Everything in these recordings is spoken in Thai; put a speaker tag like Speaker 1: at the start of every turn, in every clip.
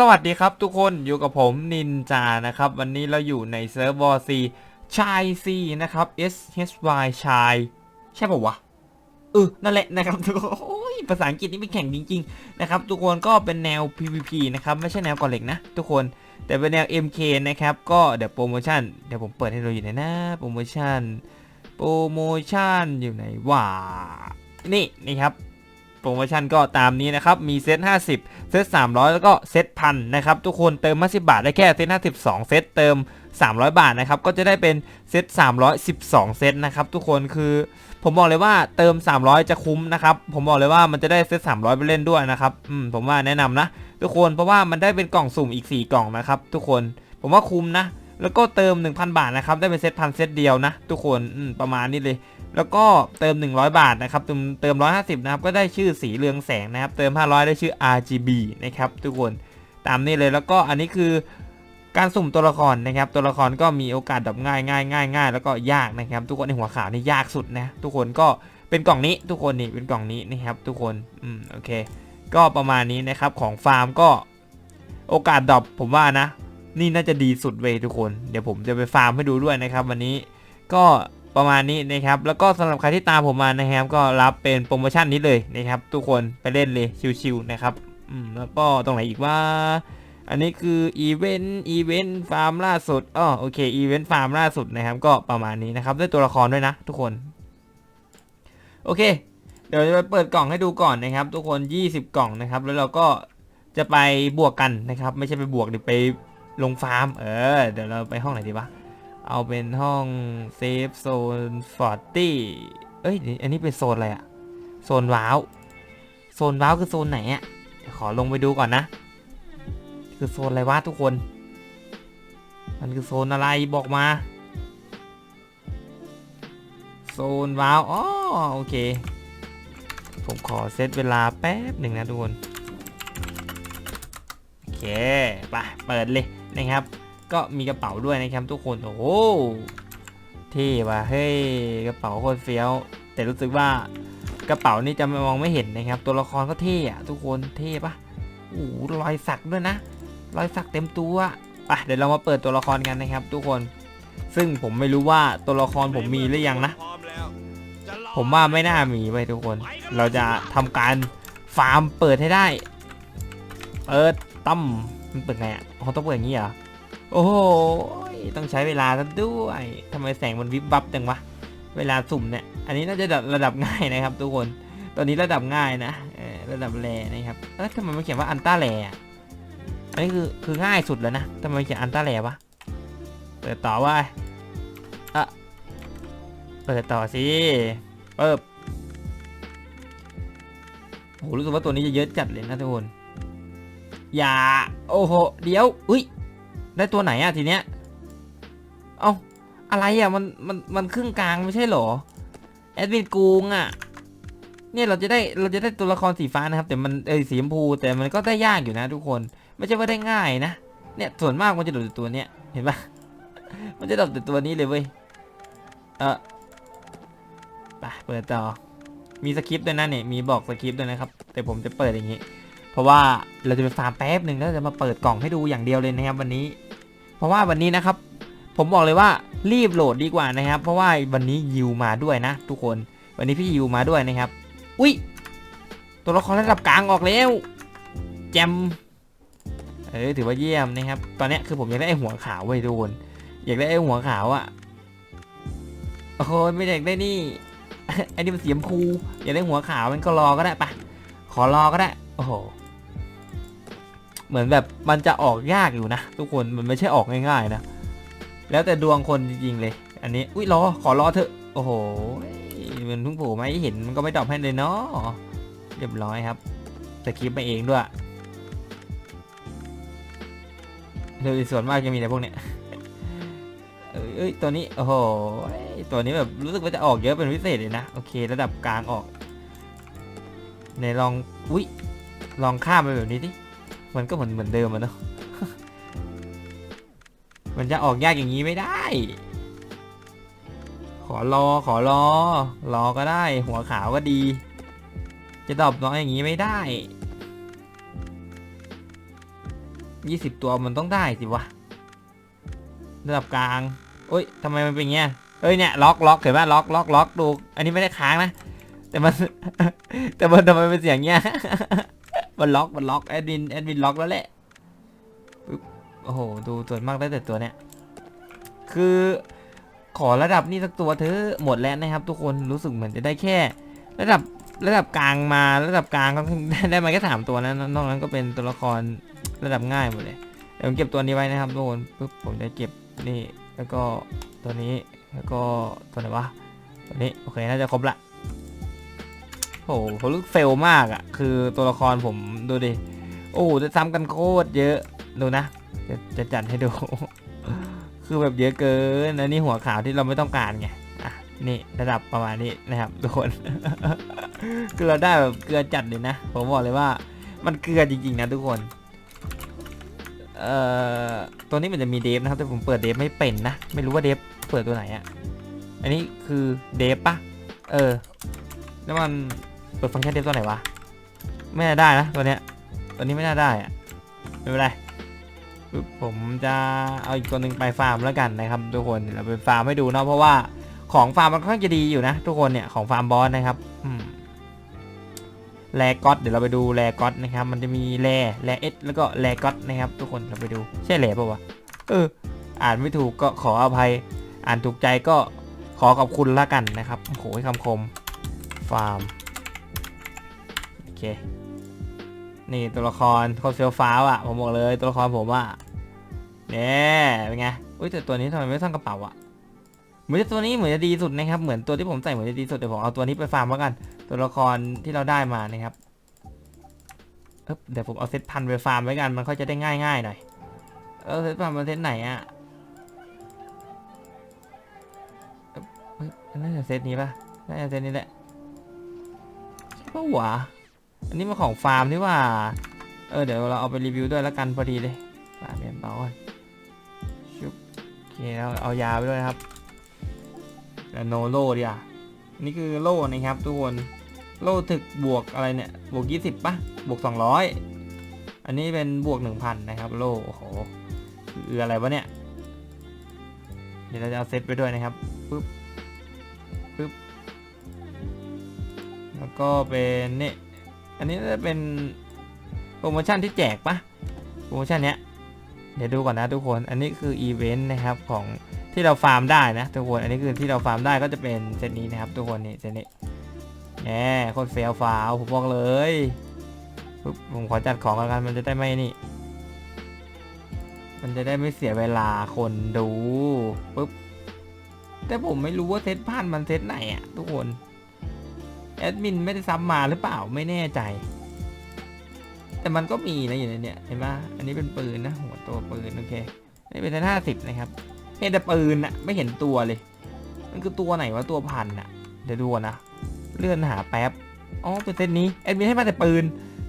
Speaker 1: สวัสดีครับทุกคนอยู่กับผมนินจานะครับ วันนี้เราอยู่ในเซิร์ฟวอร์ซีชายซีนะครับ S H Y ชาย ใช่ป่าวะเออนั่นแหละนะครับทุกคนภาษาอังกฤษนี่ไม่แข่งจริง ๆ นะครับ ทุกคนก็เป็นแนว PVP นะครับ ไม่ใช่แนวก่อเหล็กนะ ทุกคนแต่เป็นแนว MK นะครับ ก็เดี๋ยวโปรโมชั่นเดี๋ยวผมเปิดให้เราอยู่ไหนนะโปรโมชั่นโปรโมชั่นอยู่ไหนวะนี่นี่ครับ โปรโมชั่นก็ตามนี้นะครับ มีเซต 50 เซต 300 แล้วก็เซตพันนะครับ ทุกคนเติมมา10บาทได้แค่เซต52 เซตเติม 300 บาทนะครับ ก็จะได้เป็นเซต 312 เซตนะครับ ทุกคนคือผมบอกเลยว่าเติม 300 จะคุ้มนะครับ ผมบอกเลยว่ามันจะได้เซต 300 ไปเล่นด้วยนะครับอืมผมว่าแนะนำนะ ทุกคนเพราะว่ามันได้เป็นกล่องสุ่มอีก 4 กล่องนะครับ ทุกคนผมว่าคุ้มนะ แล้วก็เติม 1,000 บาทนะครับ ได้เป็นเซตพันเซตเดียวนะ ทุกคนประมาณนี้เลย แล้วก็เติม 100 บาทนะครับ เติมเติม 150 นะครับ ก็ได้ชื่อสีเรืองแสงนะครับ เติม 500 ได้ชื่อ RGB นะครับทุกคน ตามนี้เลย แล้วก็อันนี้คือการสุ่มตัวละครนะครับ ตัวละครก็มีโอกาสดับง่ายง่ายง่ายง่ายแล้วก็ยากนะครับ ทุกคนในหัวขาวนี่ยากสุดนะ ทุกคนก็เป็นกล่องนี้ ทุกคนนี่เป็นกล่องนี้นะครับ ทุกคน อืมโอเค ก็ประมาณนี้นะครับของฟาร์มก็โอกาสดรอปผมว่านะ นี่น่าจะดีสุดเวยทุกคน เดี๋ยวผมจะไปฟาร์มให้ดูด้วยนะครับ วันนี้ก็ประมาณนี้นะครับ แล้วก็สำหรับใครที่ตามผมมานะครับ ก็รับเป็นโปรโมชั่นนี้เลยนะครับ ทุกคนไปเล่นเลยชิวๆนะครับอืมแล้วก็ตรงไหนอีกว่าอันนี้คืออีเวนต์อีเวนต์ฟาร์มล่าสุดอ๋อโอเคอีเวนต์ฟาร์มล่าสุดนะครับ ก็ประมาณนี้นะครับด้วยตัวละครด้วยนะ ทุกคน โอเค เดี๋ยวจะไปเปิดกล่องให้ดูก่อนนะครับ ทุกคน 20 กล่องนะครับ แล้วเราก็จะไปบวกกันนะครับ ไม่ใช่ไปบวกหรือไป ลงฟาร์ม เออ เดี๋ยวเราไปห้องไหนดีวะ เอาเป็นห้องเซฟโซนฟอร์ตี้เอ้ย อันนี้เป็นโซนอะไรอะโซนว้าว โซนว้าวคือโซนไหนอะเดี๋ยวขอลงไปดูก่อนนะ คือโซนอะไรวะทุกคน มันคือโซนอะไรบอกมา โซนว้าวอ๋อโอเค ผมขอเซตเวลาแป๊บหนึ่งนะทุกคน โอเค ไป เปิดเลย นะครับ ก็มีกระเป๋าด้วยนะครับทุกคน โอ้โหเท่ว่ะเฮ้ยกระเป๋าโคตรเฟี้ยว แต่รู้สึกว่ากระเป๋านี่จะมองไม่เห็นนะครับ ตัวละครก็เท่อะทุกคนเท่ปะโอ้รอยสักด้วยนะ รอยสักเต็มตัวไปเดี๋ยวเรามาเปิดตัวละครกันนะครับ ทุกคน ซึ่งผมไม่รู้ว่าตัวละครผมมีหรือยังนะ ผมว่าไม่น่ามีไว้ยทุกคน เราจะทำการฟาร์มเปิดให้ได้ เปิดตั้ม มันเปิดไงอะเขาต้องเปิดอย่างนี้เหรอ โอ้โห ต้องใช้เวลาซะด้วยทำไมแสงมันวิบวับจังวะ เวลาสุ่มเนี่ย อันนี้น่าจะระดับง่ายนะครับ ทุกคน ตอนนี้ระดับง่ายนะระดับแรนะครับเอ้ยทำไมมันเขียนว่าอันต้าแรอะอันนี้คือคือง่ายสุดแล้วนะทำไมเขียนอันต้าแรวะ เปิดต่อว่าอะเปิดต่อสิเปิบโหรู้สึกว่าตัวนี้จะเยอะจัดเลยนะทุกคน อย่า โอ้โห เดี๋ยว อุ้ย ได้ตัวไหนอะทีเนี้ย เอ้าอะไรอะมัน มัน มันครึ่งกลางไม่ใช่หรอ แอดมินกูงอะเนี่ยเราจะได้ เราจะได้ตัวละครสีฟ้านะครับ แต่มันเอยสีชมพู แต่มันก็ได้ยากอยู่นะทุกคน ไม่ใช่ว่าได้ง่ายนะ เนี่ยส่วนมากมันจะโดดต่ตัวเนี้ย เห็นปะมันจะโดดแต่ตัวนี้เลยเว้ย เออไปเปิดต่อ มีสคริปต์ด้วยนะเนี่ย มีบอกสคริปต์ด้วยนะครับ แต่ผมจะเปิดอย่างนี้ เพราะว่าเราจะไปฟาร์มแป๊บหนึ่งแล้วจะมาเปิดกล่องให้ดูอย่างเดียวเลยนะครับวันนี้ เพราะว่าวันนี้นะครับ ผมบอกเลยว่ารีบโหลดดีกว่านะครับ เพราะว่าวันนี้ยิวมาด้วยนะ ทุกคนวันนี้พี่ยิวมาด้วยนะครับ อุ้ยตัวละครระดับกลางออกแล้วแจมเออถือว่าเยี่ยมนะครับ ตอนนี้คือผมอยากได้ไอหัวขาวไว้ทุกคนอยากได้ไอหัวขาวอะ่ะโอ้โหไม่ได้อยากได้นี่ไอ้นี่มันเสีชมพูอยากได้หัวขาวมันก็รอก็ได้ปะขอรอก็ได้ โอ้โห เหมือนแบบมันจะออกยากอยู่นะทุกคนมันไม่ใช่ออกง่ายๆนะ แล้วแต่ดวงคนจริงๆเลย อันนี้อุ้ยรอขอรอเถอะโอ้โหมันเพิ่งโผล่มาให้เห็นมันก็ไม่ตอบให้เลยเนาะเรียบร้อยครับสคริปต์มาเองด้วยโดยส่วนมากจะมีแต่พวกเนี้ยเอ้ยเอ้ยตัวนี้โอ้โหตัวนี้แบบรู้สึกว่าจะออกเยอะเป็นพิเศษเลยนะโอเค ระดับกลางออกในลองอุ้ยลองข้ามไปแบบนี้ดิ มันก็เหมือนเหมือนเดิมอะเนาะมันจะออกยากอย่างนี้ไม่ได้ ขอรอขอรอ รอก็ได้ หัวขาวก็ดี จะตอบน้องอย่างนี้ไม่ได้ยี่สิบตัวมันต้องได้สิวะระดับกลางโอ้ยทำไมมันเป็นเงี้ยเอ้ยเนี่ยล็อกล็อกเห็นป่ะล็อกล็อกล็อกดู อันนี้ไม่ได้ค้างนะ แต่มัน แต่มันทำไมเป็นเสียงเงี้ย มันล็อกมันล็อกแอดมินแอดมินล็อกแล้วแหละปึ๊บโอ้โหดูส่วนมากได้แต่ตัวเนี้ยคือขอระดับนี้สักตัวเธอหมดแล้วนะครับ ทุกคนรู้สึกเหมือนจะได้แค่ ระดับระดับกลางมาระดับกลางก็ได้ได้มาแค่สามตัวนะนอกนั้นก็เป็นตัวละครระดับง่ายหมดเลยเดี๋ยวผมเก็บตัวนี้ไว้นะครับทุกคนปึ๊บผมจะเก็บนี่แล้วก็ตัวนี้แล้วก็ตัวไหนวะตัวนี้โอเคน่าจะครบละ โอ้โหผมรู้สึกเฟลมากอะ่ะคือตัวละครผมดูดิ โอ้จะซ้ำกันโคตรเยอะ ดูนะ จะจะจัดให้ดู คือแบบเยอะเกิน อันนี้หัวขาวที่เราไม่ต้องการไง อะ นี่ระดับประมาณนี้นะครับทุกคน คือเราได้แบบเกลือจัดเลยนะ ผมบอกเลยว่ามันเกลือจริงๆนะทุกคน เอ่อ ตัวนี้มันจะมีเดฟนะครับ แต่ผมเปิดเดฟไม่เป็นนะ ไม่รู้ว่าเดฟเปิดตัวไหนอะอันนี้คือเดฟปะเออ แล้วมัน เปิดฟังก์ชันเดฟตัวไหนวะ ไม่น่าได้นะตัวเนี้ย ตัวนี้ไม่น่าได้อะไม่เป็นไรผมจะเอาอีกตัวหนึ่งไปฟาร์มแล้วกันนะครับ ทุกคนเดี๋ยวเราไปฟาร์มให้ดูเนาะเพราะว่าของฟาร์มมันค่อนข้างจะดีอยู่นะ ทุกคนเนี่ยของฟาร์มบอสนะครับแรก็อตเดี๋ยวเราไปดูแรก็อตนะครับ มันจะมีแรแรเอสแล้วก็แรก็อตนะครับ ทุกคนเราไปดูใช่แรป่าวะเออ อ่านไม่ถูกก็ขออภัย อ่านถูกใจก็ขอขอบคุณละกันนะครับโอ้โหคำคมฟาร์ม เค นี่ตัวละครเขาเซลฟ้าวอะผมบอกเลยตัวละครผมว่าเนี่ยเป็นไงอุ้ยแต่ตัวนี้ทำไมไม่สร้างกระเป๋าอะเหมือนจะตัวนี้เหมือนจะดีสุดนะครับเหมือนตัวที่ผมใส่เหมือนจะดีสุดเดี๋ยวผมเอาตัวนี้ไปฟาร์มแล้วกัน ตัวละครที่เราได้มานะครับเดี๋ยวผมเอาเซตพันไปฟาร์มไว้กันมันค่อยจะได้ง่ายง่ายๆหน่อยเออเซตพันมันเซตไหนอะน่าจะเซตนี้ป่ะน่าจะเซตนี้แหละใช่ปะวะ อันนี้มันของฟาร์มนี่ว่า เออเดี๋ยวเราเอาไปรีวิวด้วยแล้วกันพอดีเลยฟาร์มเมนเบาก่อนชุบโอเคแล้วเอายาไปด้วยครับแล้วโนโลดีอะนี่คือโล่นะครับทุกคน โล่ถึกบวกอะไรเนี่ย บวก 20ปะบวก 200 อันนี้เป็นบวก 1,000 นะครับโล่โอ้โหคืออะไรวะเนี่ย เดี๋ยวเราจะเอาเซตไปด้วยนะครับปึ๊บปึ๊บแล้วก็เป็นนี่ อันนี้จะเป็นโปรโมชั่นที่แจกปะโปรโมชั่นเนี้ยเดี๋ยวดูก่อนนะทุกคน อันนี้คืออีเวนต์นะครับของที่เราฟาร์มได้นะทุกคน อันนี้คือที่เราฟาร์มได้ก็จะเป็นเซตนี้นะครับทุกคนนี่เซตนี้แหมโคตรเฟี้ยวฟ้าวผมบอกเลยปุ๊บผมขอจัดของแล้วกันมันจะได้ไม่นี่ มันจะได้ไม่เสียเวลาคนดูปุ๊บแต่ผมไม่รู้ว่าเซตพันมันเซตไหนอะทุกคน แอดมินไม่ได้ซ้ำมาหรือเปล่าไม่แน่ใจ แต่มันก็มีนะอยู่ในเนี่ยเห็นปะอันนี้เป็นปืนนะหัวตัวปืนโอเคนี่เป็นเซตห้าสิบนะครับเห็นแต่ปืนอะไม่เห็นตัวเลย มันคือตัวไหนวะตัวพันอะเดี๋ยวดูนะเลื่อนหาแป๊บอ๋อเป็นเซตนี้แอดมินให้มาแต่ปืน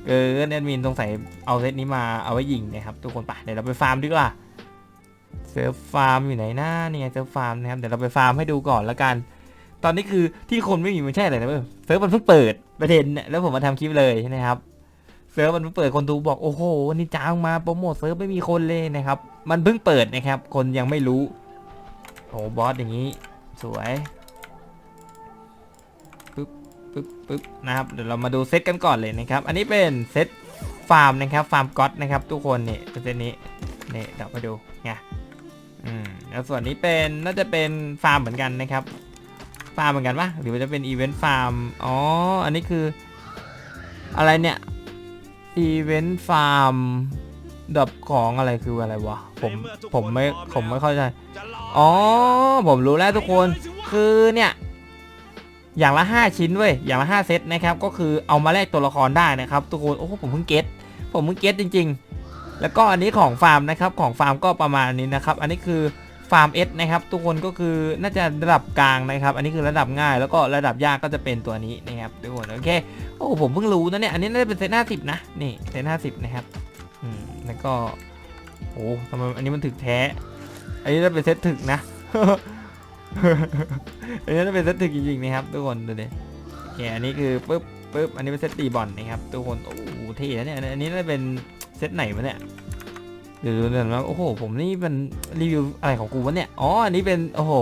Speaker 1: เกินแอดมินสงสัยเอาเซตนี้มาเอาไว้ยิงนะครับทุกคนไปเดี๋ยวเราไปฟาร์มดีกว่าเซิร์ฟฟาร์มอยู่ไหนหน้าเนี่ยเซิร์ฟฟาร์มนะครับเดี๋ยวเราไปฟาร์มให้ดูก่อนละกัน ตอนนี้คือที่คนไม่มีมันใช่อะไรนะเว้ยเซิร์ฟมันเพิ่งเปิดประเด็นเนี่ยแล้วผมมาทำคลิปเลยนะครับเซิร์ฟมันเพิ่งเปิดคนดูบอกโอ้โหวันนี้จ้างมาโปรโมทเซิร์ฟไม่มีคนเลยนะครับ มันเพิ่งเปิดนะครับ คนยังไม่รู้โอ้บอสอย่างนี้ สวยปึ๊บปึ๊บปึ๊บนะครับเดี๋ยวเรามาดูเซตกันก่อนเลยนะครับ อันนี้เป็นเซตฟาร์มนะครับฟาร์มก็อตนะครับ ทุกคนนี่เป็นเซตนี้นี่เดี๋ยวมาดูไงอืมแล้วส่วนนี้เป็นน่าจะเป็นฟาร์มเหมือนกันนะครับ ฟาร์มเหมือนกันปะหรือว่าจะเป็นอีเวนต์ฟาร์ม อ๋อ อันนี้คือ อะไรเนี่ย อีเวนต์ฟาร์มดับของอะไรคืออะไรวะ ผม ผมไม่ ผมไม่เข้าใจ อ๋อ ผมรู้แล้วทุกคน คือเนี่ย อย่างละ 5 ชิ้นเว้ย อย่างละ 5 เซตนะครับ ก็คือเอามาแลกตัวละครได้นะครับ ทุกคน โอ้ผมเพิ่งเก็ตผมเพิ่งเก็ตจริง ๆ แล้วก็อันนี้ของฟาร์มนะครับ ของฟาร์มก็ประมาณนี้นะครับ อันนี้คือ ฟาร์มเอสนะครับทุกคนก็คือน่าจะระดับกลางนะครับ อันนี้คือระดับง่ายแล้วก็ระดับยากก็จะเป็นตัวนี้นะครับทุกคนโอเคโอ้ผมเพิ่งรู้นะเนี่ยอันนี้น่าจะเป็นเซตห้าสิบนะนี่เซตห้าสิบนะครับอืมแล้วก็โอ้ทำไมอันนี้มันถึกแท้ อันนี้จะเป็นเซตถึกนะอันนี้จะเป็นเซตถึกจริงๆนะครับทุกคนดูดิโอเคอันนี้คือปุ๊บปุ๊บอันนี้เป็นเซตตีบอลนะครับทุกคนโอ้เท่นะเนี่ยอันนี้น่าจะเป็นเซตไหนวะเนี่ย เดี๋ยวดูเดี๋ยวนะโอ้โห ผมนี่เป็นรีวิวอะไรของกูวะเนี่ย อ๋อ อันนี้เป็น โอ้โห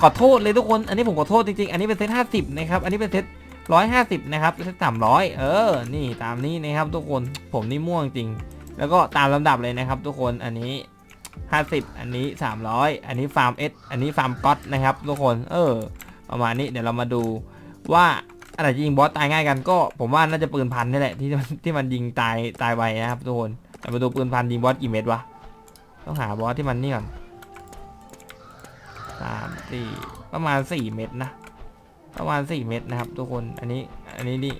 Speaker 1: ขอโทษเลยทุกคน อันนี้ผมขอโทษจริงๆ อันนี้เป็นเซตห้าสิบนะครับ อันนี้เป็นเซตร้อยห้าสิบนะครับ เซตสามร้อยเออ นี่ตามนี้นะครับทุกคน ผมนี่ม่วงจริง แล้วก็ตามลำดับเลยนะครับ ทุกคน อันนี้ห้าสิบอันนี้สามร้อยอันนี้ฟาร์มเอสอันนี้ฟาร์มก๊อตนะครับ ทุกคน เออ ประมาณนี้ เดี๋ยวเรามาดูว่าอะไรยิงบอสตายง่ายกันก็ ผมว่าน่าจะปืนพันนี่แหละที่มันที่มันยิงตายตายไวนะครับทุกคน แต่มาดูปืนพันยิงบอสกี่เม็ดวะ ต้องหาบอสที่มันนี่ก่อนสามสี่ประมาณสี่เม็ดนะ ประมาณสี่เม็ดนะครับ ทุกคน อันนี้ อันนี้นี่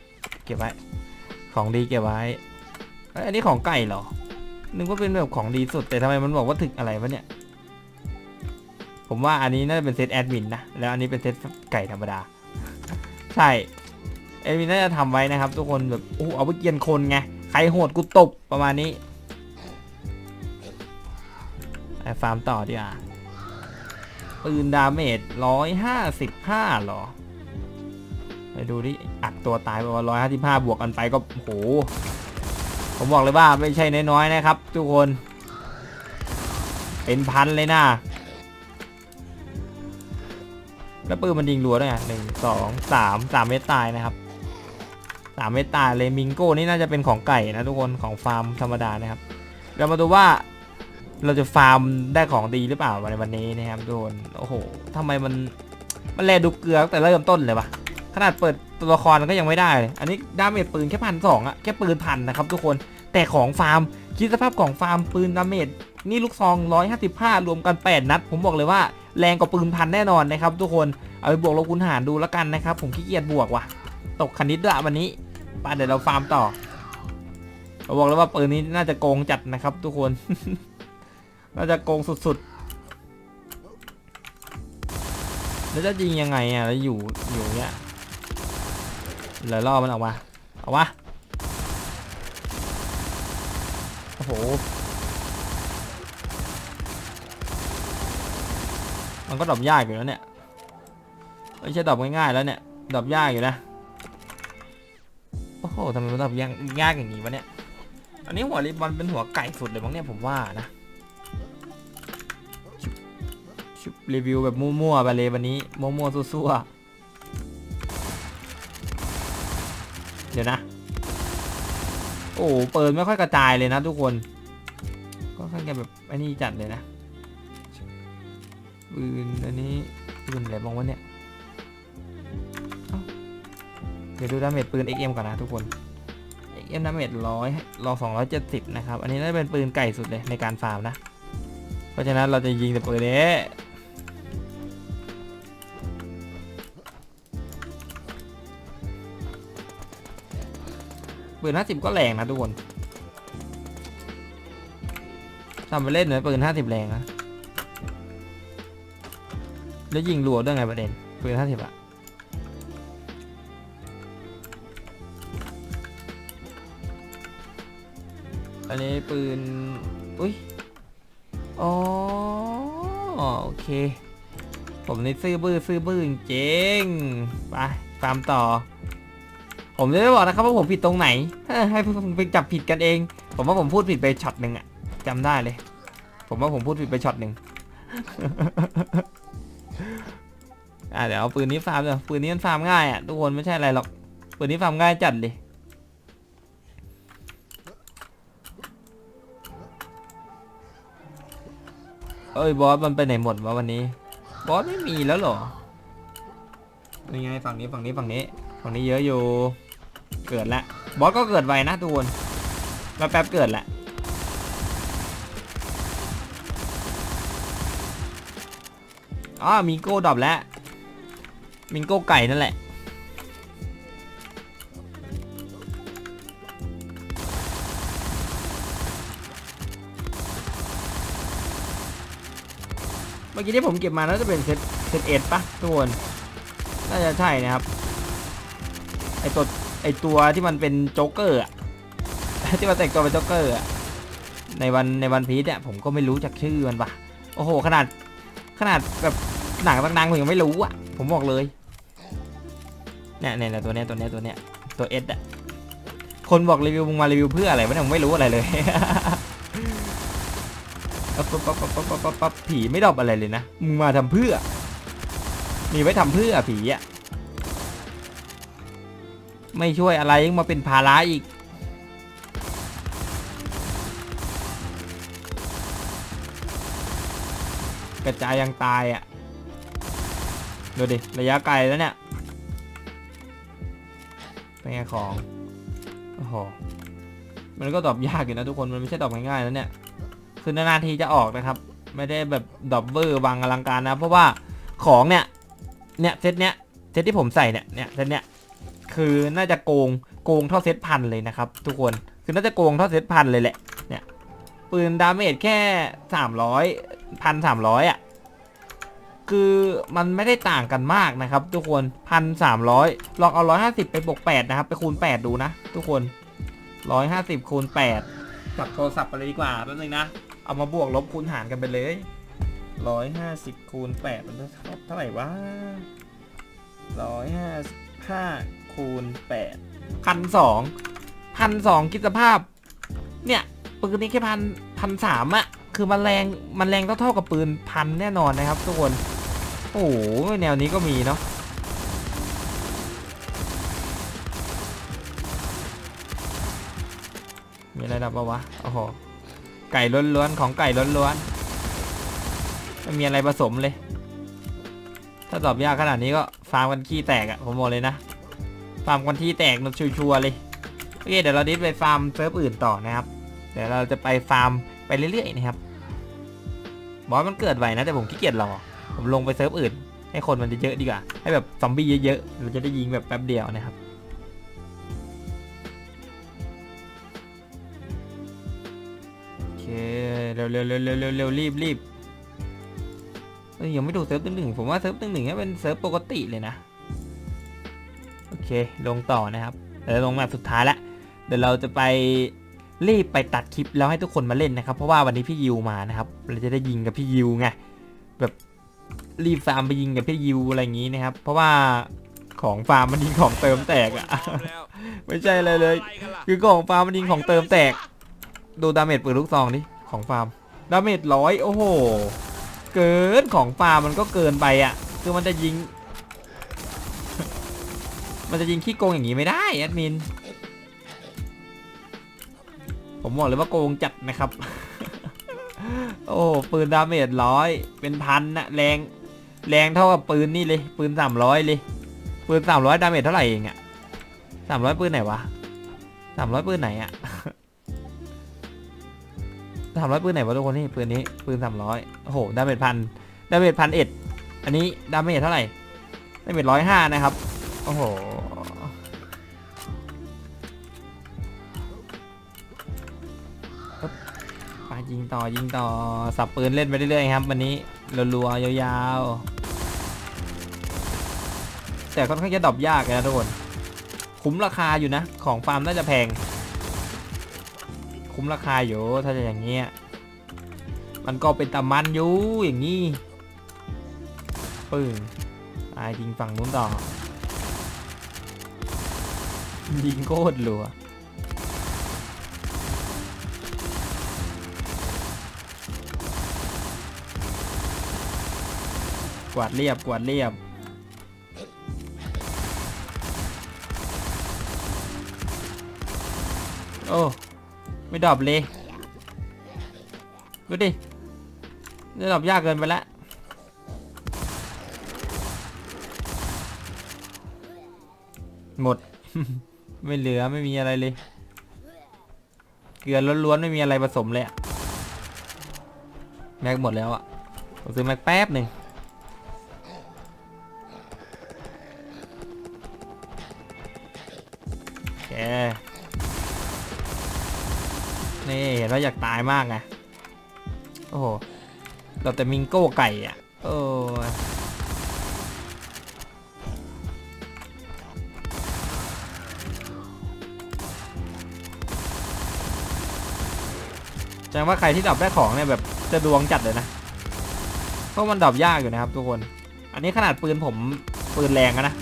Speaker 1: เก็บไว้ ของดีเก็บไว้เอ้ยอันนี้ของไก่เหรอ นึกว่าเป็นแบบของดีสุด แต่ทำไมมันบอกว่าถึกอะไรวะเนี่ย ผมว่าอันนี้น่าจะเป็นเซตแอดมินนะ แล้วอันนี้เป็นเซตไก่ธรรมดา ใช่แอดมินน่าจะทำไว้นะครับ ทุกคนแบบโอ้เอาไปเกียนคนไง ใครโหดกูตบประมาณนี้ ไปฟาร์มต่อดีกว่าปืนดาเมจร้อยห้าสิบห้าหรอ ไปดูดิอัดตัวตายไปว่าร้อยห้าสิบห้าบวกกันไปก็โห ผมบอกเลยว่าไม่ใช่น้อยๆนะครับ ทุกคน เป็นพันเลยนะแล้วปืนมันยิงรัวด้วยหนึ่งสองสามสามเมตรตายนะครับสามเมตรตายเลยมิงโก้นี่น่าจะเป็นของไก่นะทุกคนของฟาร์มธรรมดานะครับเรามาดูว่า เราจะฟาร์มได้ของดีหรือเปล่าในวันนี้นะครับโดนโอ้โหทำไมมันมันแลดูเกลือตั้งแต่เริ่มต้นเลยวะขนาดเปิดตัวละครก็ยังไม่ได้เลยอันนี้ดาเมจปืนแค่พันสองอะแค่ปืนพันนะครับทุกคนแต่ของฟาร์มคิดสภาพของฟาร์มปืนดาเมจนี่ลูกซอง 155 รวมกัน 8 นัด ผมบอกเลยว่าแรงกว่าปืนพันแน่นอนนะครับทุกคนเอาไปบวกลบคูณหารดูแล้วกันนะครับผมขี้เกียจบวกว่ะ ตกคณิตด้วยวันนี้ไปเดี๋ยวเราฟาร์มต่อเราบอกเลยว่าปืนนี้น่าจะโกงจัดนะครับทุกคน น่าจะโกงสุดๆ แล้วจะยิงยังไงอะ แล้วอยู่ อยู่เนี้ยเหลือล่อมันออกมาเอาวะโอ้โห มันก็ดรอปยากอยู่แล้วเนี่ย ไม่ใช่ดรอปง่ายๆแล้วเนี่ยดรอปยากอยู่นะ โอ้โหทำไมมันดรอปยากยากอย่างนี้วะเนี่ย อันนี้หัวริบบอลเป็นหัวไก่สุดเลยมั้งเนี่ยผมว่านะ รีวิวแบบมั่วๆไปเลยวันนี้ มั่วๆซั่วๆเดี๋ยวนะ โอ้เปิดไม่ค่อยกระจายเลยนะทุกคน ก็ค่อนข้างแบบไอ้นี่จัดเลยนะปืนอันนี้ปืนอะไรบ้างวะเนี่ยเดี๋ยวดูดาเมจปืน XM ก่อนนะทุกคน XM ดาเมจร้อยรอสองร้อยเจ็ดสิบนะครับ อันนี้น่าจะเป็นปืนไก่สุดเลยในการฟาร์มนะ เพราะฉะนั้นเราจะยิงแต่ปืนเนี้ ปืนห้าสิบก็แรงนะทุกคนทำไปเล่นเหมือนปืนห้าสิบแรงนะแล้วยิงรัวด้วยไงประเด็นปืนห้าสิบอะอันนี้ปืน อุ้ย อ๋อ โอเค ผมนี่ซื้อบื้อซื้อบื้อจริง ไป ตามต่อ ผมจะไม่บอกนะครับว่าผมผิดตรงไหน ให้พวกคุณไปจับผิดกันเอง ผมว่าผมพูดผิดไปช็อตหนึ่งอะจำได้เลย ผมว่าผมพูดผิดไปช็อตหนึ่งอะเดี๋ยวเอาปืนนี้ฟาร์มเดี๋ยปืนนี้มันฟาร์มง่ายอะทุกคนไม่ใช่อะไรหรอก ปืนนี้ฟาร์มง่ายจัดเลยเอ้ยบอสมันไปไหนหมดวะวันนี้ บอสไม่มีแล้วหรอนี่ไงฝั่งนี้ฝั่งนี้ฝั่งนี้ ฝั่งนี้เยอะอยู่ เกิดละบอสก็เกิดไวนะทุกคนแป๊บๆเกิดแหละอ๋อมิงโก้ดรอปแล้วมิงโก้ไก่นั่นแหละเมื่อกี้ที่ผมเก็บมาน่าจะเป็นเซตเซตเอ็ดปะทุกคนน่าจะใช่นะครับไอตัว ไอตัวที่มันเป็นโจ๊กเกอร์อะที่มันแต่งตัวเป็นโจ๊กเกอร์อะในวันในวันพีซเนี่ยผมก็ไม่รู้จักชื่อมันปะโอ้โห ขนาดขนาดแบบหนังดังๆผมยังไม่รู้อะผมบอกเลยเนี่ยเนี่ยเนี่ยตัวเนี้ยตัวเนี้ยตัวเนี้ยตัวเอสอะคนบอกรีวิวมึงมารีวิวเพื่ออะไรวะเนี่ยผมไม่รู้อะไรเลยปั๊บปั๊บปั๊บปั๊บปั๊บปั๊บผีไม่ดอปอะไรเลยนะมึงมาทำเพื่อ มีไว้ทำเพื่อผีอะ ไม่ช่วยอะไรยังมาเป็นภาระอีก กระจายยังตายอะดูดิ ระยะไกลแล้วเนี่ย เป็นไงของ โอ้โห มันก็ตอบยากอยู่นะทุกคน มันไม่ใช่ตอบง่ายๆแล้วเนี่ย คือนานๆทีจะออกนะครับ ไม่ได้แบบดอบเบอร์บางอลังการนะ เพราะว่าของเนี่ย เนี่ยเซตเนี้ย เซตที่ผมใส่เนี่ย เนี่ยเซตเนี้ย คือน่าจะโกงโกงเท่าเซตพันเลยนะครับ ทุกคนคือน่าจะโกงเท่าเซตพันเลยแหละเนี่ยปืนดาเมจแค่สามร้อยพันสามร้อยอะคือมันไม่ได้ต่างกันมากนะครับ ทุกคนพันสามร้อยลองเอาร้อยห้าสิบไปบวกแปดนะครับ ไปคูณแปดดูนะ ทุกคนร้อยห้าสิบคูณแปดจับโทรศัพท์ไปเลยดีกว่าแป๊บนึงนะ เอามาบวกลบคูณหารกันไปเลยร้อยห้าสิบคูณแปดมันเท่าไหร่วะร้อยห้าห้า คูณแปดพันสองพันสองคิดสภาพ เนี่ยปืนนี้แค่พันพันสามอะคือมันแรงมันแรงเท่าๆกับปืนพันแน่นอนนะครับทุกคน โอ้โหแนวนี้ก็มีเนาะมีอะไรดับปะวะโอ้โหไก่ล้วนๆของไก่ล้วนๆไม่มีอะไรผสมเลย ถ้าตอบยากขนาดนี้ก็ฟาร์มกันขี้แตกอะผมบอกเลยนะ ฟาร์มกันที่แตกนชัวร์เลยโอเคเดี๋ยวเราดิสไปฟาร์มเซิร์ฟอื่นต่อนะครับ เดี๋ยวเราจะไปฟาร์มไปเรื่อยๆนะครับบอสมันเกิดไวนะแต่ผมขี้เกียจรอผมลงไปเซิร์ฟอื่น ให้คนมันเยอะๆดีกว่า ให้แบบซอมบี้เยอะๆเราจะได้ยิงแบบแป๊บเดียวนะครับโอเคเร็วเร็วเร็วเร็วเร็วเร็วรีบรีบเอ้ยยังไม่ดูเซิร์ฟตึ้งหนึ่งผมว่าเซิร์ฟตึ้งหนึ่งเนี่เป็นเซิร์ฟปกติเลยนะ เคลงต่อนะครับเดี๋ยวลงแบบสุดท้ายล้วเดี๋ยวเราจะไปรีบไปตัดคลิปแล้วให้ทุกคนมาเล่นนะครับ เพราะว่าวันนี้พี่ยิวมานะครับ เราจะได้ยิงกับพี่ยิวไงแบบรีบฟาร์มไปยิงกับพี่ยิวอะไรอย่างนี้นะครับ เพราะว่าของฟาร์มมันยิงของเติมแตกอะไม่ใช่อะไรเลย คือของฟาร์มมันยิงของเติมแตก ดูดาเมจปืนลูกซองดิของฟาร์มดาเมจร้อยโอ้โห เกินของฟาร์มมันก็เกินไปอะคือมันจะยิง มันจะยิงขี้โกงอย่างนี้ไม่ได้แอดมิน ผมบอกเลยว่าโกงจัดนะครับ โอ้ปืนดาเมจร้อยเป็นพันนะแรงแรงเท่ากับปืนนี่เลย ปืนสามร้อยเลย ปืนสามร้อยดาเมจเท่าไหร่เองอะสามร้อยปืนไหนวะสามร้อยปืนไหนอะสามร้อยปืนไหนวะทุกคนนี่ปืนนี้ปืนสามร้อยโอ้โหดาเมจพันดาเมจพันเอ็ดอันนี้ดาเมจเท่าไหร่ดาเมจร้อยห้านะครับ โอ้โห ยิงต่อยิงต่อสับปืนเล่นไปเรื่อยๆครับ วันนี้รัวๆยาวๆ แต่ค่อนข้างจะดรอปยากนะทุกคน คุ้มราคาอยู่นะ ของฟาร์มน่าจะแพง คุ้มราคาอยู่ถ้าจะอย่างเงี้ยมันก็เป็นตะมันอยู่อย่างงี้ปึ้งอายิงฝั่งนู้นต่อยิงโคตรรัว กวาดเรียบกวาดเรียบ โอ้ ไม่ดรอปเลย ดูดิจะดรอปยากเกินไปแล้วหมด ไม่เหลือไม่มีอะไรเลย เกลือล้วนๆไม่มีอะไรผสมเลยอะแม็กหมดแล้วอะผมซื้อแม็กแป๊บหนึ่ง นี่เห็นว่าอยากตายมากไงโอ้โห เราแต่มิงโก้ไก่อะ โอ้ยแสดงว่าใครที่ดรอปได้ของเนี่ยแบบจะดวงจัดเลยนะ เพราะมันดรอปยากอยู่นะครับทุกคน อันนี้ขนาดปืนผมปืนแรงอะนะ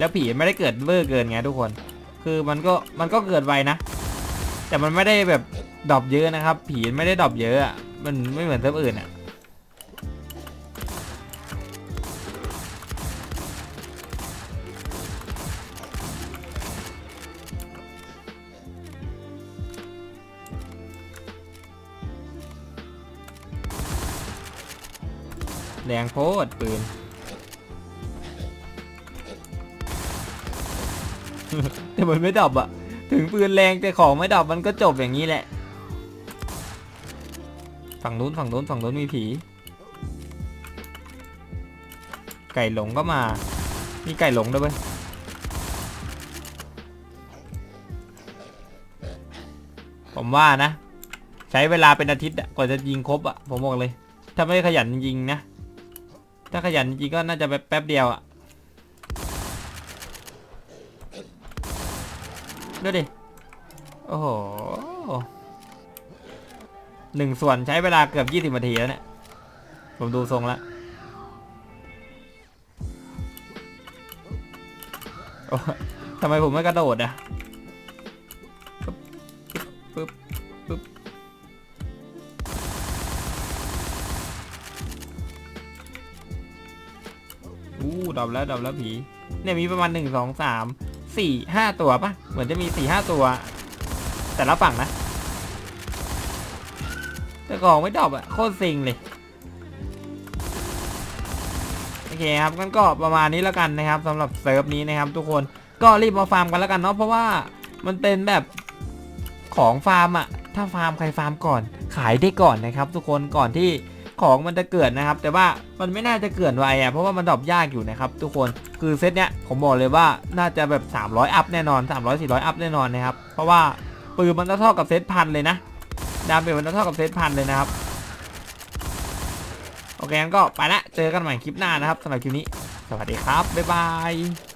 Speaker 1: แล้วผีไม่ได้เกิดเวอร์เกินไงทุกคน คือมันก็มันก็เกิดไวนะ แต่มันไม่ได้แบบดรอปเยอะนะครับ ผีไม่ได้ดรอปเยอะอะมันไม่เหมือนเซิร์ฟอื่นอะแรงโพดปืน แต่มันไม่ดรอปอะถึงปืนแรงแต่ของไม่ดรอปมันก็จบอย่างนี้แหละ ฝั่งนู้นฝั่งนู้นฝั่งนู้นมีผี ไก่หลงก็มา มีไก่หลงด้วยเว้ยผมว่านะ ใช้เวลาเป็นอาทิตย์กว่าจะยิงครบอะผมบอกเลย ถ้าไม่ขยันจริงนะ ถ้าขยันจริงก็น่าจะแป๊บเดียวอะ ดูดิ โอ้โหหนึ่งส่วนใช้เวลาเกือบยี่สิบนาทีแล้วเนี่ย ผมดูทรงล้วโอ้ทำไมผมไม่กระโดดอะปึ๊บปึ๊บอู้ดับแล้วดับแล้วผี เนี่ยมีประมาณหนึ่งสองสาม สี่ห้าตัวปะเหมือนจะมีสี่ห้าตัว แต่ละฝั่งนะ แต่ของไม่ดอปอะโคตรซิงเลย โอเคครับงั้นก็ประมาณนี้แล้วกันนะครับสำหรับเซิร์ฟนี้นะครับ ทุกคนก็รีบมาฟาร์มกันแล้วกันเนาะเพราะว่ามันเป็นแบบของฟาร์มอะถ้าฟาร์มใครฟาร์มก่อนขายได้ก่อนนะครับ ทุกคนก่อนที่ ของมันจะเกิดนะครับ แต่ว่ามันไม่น่าจะเกิดไวอะเพราะว่ามันดรอปยากอยู่นะครับทุกคนคือเซตเนี้ยผมบอกเลยว่าน่าจะแบบ 300 อัพแน่นอน 300 400 อัพแน่นอนนะครับเพราะว่าปืนมันเท่ากับเซตพันเลยนะดาเมจมันเท่ากับเซตพันเลยนะครับโอเคงั้นก็ไปละเจอกันใหม่คลิปหน้านะครับสำหรับคลิปนี้ สวัสดีครับบ๊ายบาย